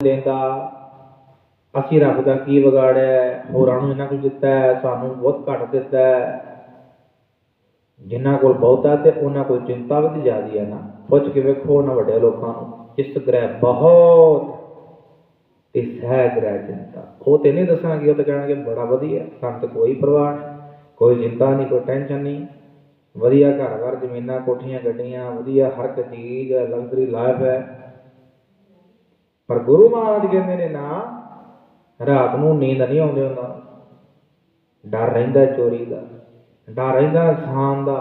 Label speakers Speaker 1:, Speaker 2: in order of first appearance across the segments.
Speaker 1: ਲੈਂਦਾ। ਅਸੀਂ ਰੱਬ ਦਾ ਕੀ ਵਿਗਾੜਿਆ ਹੈ, ਹੋਰਾਂ ਨੂੰ ਇਹਨਾਂ ਕੁਝ ਦਿੱਤਾ ਹੈ, ਸਾਨੂੰ ਬਹੁਤ ਘੱਟ ਦਿੱਤਾ ਹੈ। ਜਿਨ੍ਹਾਂ ਕੋਲ ਬਹੁਤਾ ਤੇ ਉਹਨਾਂ ਕੋਲ ਚਿੰਤਾ ਵੀ ਜ਼ਿਆਦੀ ਹੈ ਨਾ। ਪੁੱਛ ਕੇ ਵੇਖੋ ਉਹਨਾਂ ਵੱਡੇ ਲੋਕਾਂ ਨੂੰ ਇਸ ਗ੍ਰਹਿ ਬਹੁਤ ਤੇ ਸਹਿ ਗ੍ਰਹਿ ਚਿੰਤਾ। ਉਹ ਤੇ ਨਹੀਂ ਦੱਸਾਂਗੇ ਉਹ ਤਾਂ ਕਹਿਣਗੇ ਬੜਾ ਵਧੀਆ ਸਾਨੂੰ ਤਾਂ ਕੋਈ ਪਰਵਾਹ ਨਹੀਂ ਕੋਈ ਚਿੰਤਾ ਨਹੀਂ ਕੋਈ ਟੈਨਸ਼ਨ ਨਹੀਂ। ਵਧੀਆ ਘਰ ਘਰ ਜ਼ਮੀਨਾਂ ਕੋਠੀਆਂ ਗੱਡੀਆਂ ਵਧੀਆ ਹਰ ਇੱਕ ਚੀਜ਼ ਹੈ ਲਗਜ਼ਰੀ ਲਾਈਫ ਹੈ। ਪਰ ਗੁਰੂ ਮਹਾਰਾਜ ਕਹਿੰਦੇ ਨੇ ਨਾ, ਰਾਤ ਨੂੰ ਨੀਂਦ ਨਹੀਂ ਆਉਂਦੀ ਉਹਨਾਂ ਨੂੰ। ਡਰ ਰਹਿੰਦਾ ਚੋਰੀ ਦਾ, ਡਰ ਰਹਿੰਦਾ ਇਨਸਾਨ ਦਾ।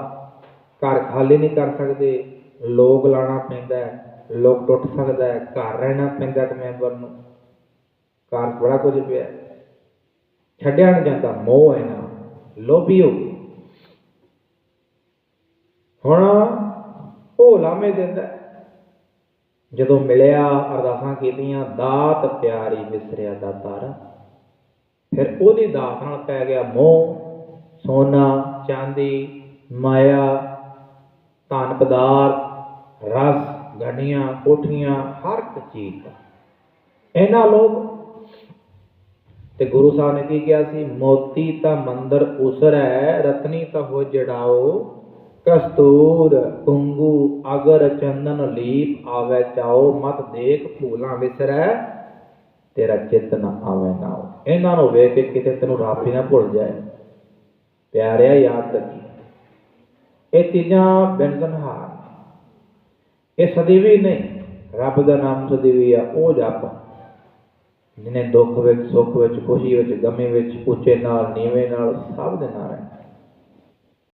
Speaker 1: ਘਰ ਖਾਲੀ ਨਹੀਂ ਕਰ ਸਕਦੇ, ਲੋਕ ਲਾਣਾ ਪੈਂਦਾ ਲੋਕ ਟੁੱਟ ਸਕਦਾ ਹੈ, ਘਰ ਰਹਿਣਾ ਪੈਂਦਾ ਇੱਕ ਮੈਂਬਰ ਨੂੰ। ਘਰ ਬੜਾ ਕੁਝ ਪਿਆ ਛੱਡਿਆ ਨਹੀਂ ਜਾਂਦਾ, ਮੋਹ ਹੈ ਨਾ, ਲੋਭੀ ਹੋ ਗਏ ਹੁਣ ਉਹ ਲਾਮੇ ਦਿੰਦਾ ਜਦੋਂ ਮਿਲਿਆ, ਅਰਦਾਸਾਂ ਕੀਤੀਆਂ, ਦਾਤ ਪਿਆਰੀ ਵਿਸਰਿਆ ਦਾਤਾਰ ਫਿਰ ਉਹਦੀ ਦਾਤ ਨਾਲ ਪੈ ਗਿਆ ਮੋਹ, ਸੋਨਾ, ਚਾਂਦੀ, ਮਾਇਆ, ਧਨ ਪਦਾਰਥ, ਰਸ ਗੱਡੀਆਂ ਕੋਠੀਆਂ, ਹਰ ਇੱਕ ਚੀਜ਼ ਦਾ। ਇਹਨਾਂ ਲੋਕ ਤੇ ਗੁਰੂ ਸਾਹਿਬ ਨੇ ਕੀ ਕਿਹਾ ਸੀ? ਮੋਤੀ ਤਾਂ ਮੰਦਰ ਉਸਰੈ, ਰਤਨੀ ਤਾਂ ਹੋ ਜੜਾਓ। ਕਸਤੂਰ ਕੁੰਗੂ ਅਗਰ ਚੰਦਨ ਲੀਪ, ਆਵੇ ਚਾਓ ਮਤ ਦੇਖ ਫੂਲਾਂ ਵਿਸਰੈ, ਤੇਰਾ ਚਿੱਤ ਨਾ ਆਵੇ ਨਾਓ ਇਹਨਾਂ ਨੂੰ ਵੇਖ ਕੇ ਕਿਤੇ ਤੈਨੂੰ ਰੱਬ ਹੀ ਨਾ ਭੁੱਲ ਜਾਏ। ਪਿਆਰਿਆ, ਯਾਦ ਰੱਖੀ। ਇਹ ਚੀਜ਼ਾਂ ਬਿਨਸਨਹਾਰ ਇਹ ਸਦੀਵੀ ਨਹੀਂ, ਰੱਬ ਦਾ ਨਾਮ ਸਦੀਵੀ ਆ, ਉਹ ਜਪ। ਜਿਹਨੇ ਦੁੱਖ ਵਿੱਚ, ਸੁੱਖ ਵਿੱਚ, ਖੁਸ਼ੀ ਵਿੱਚ, ਗਮੇ ਵਿੱਚ, ਉੱਚੇ ਨਾਲ, ਨੀਵੇਂ ਨਾਲ, ਸਭ ਦੇ ਨਾਲ ਹੈ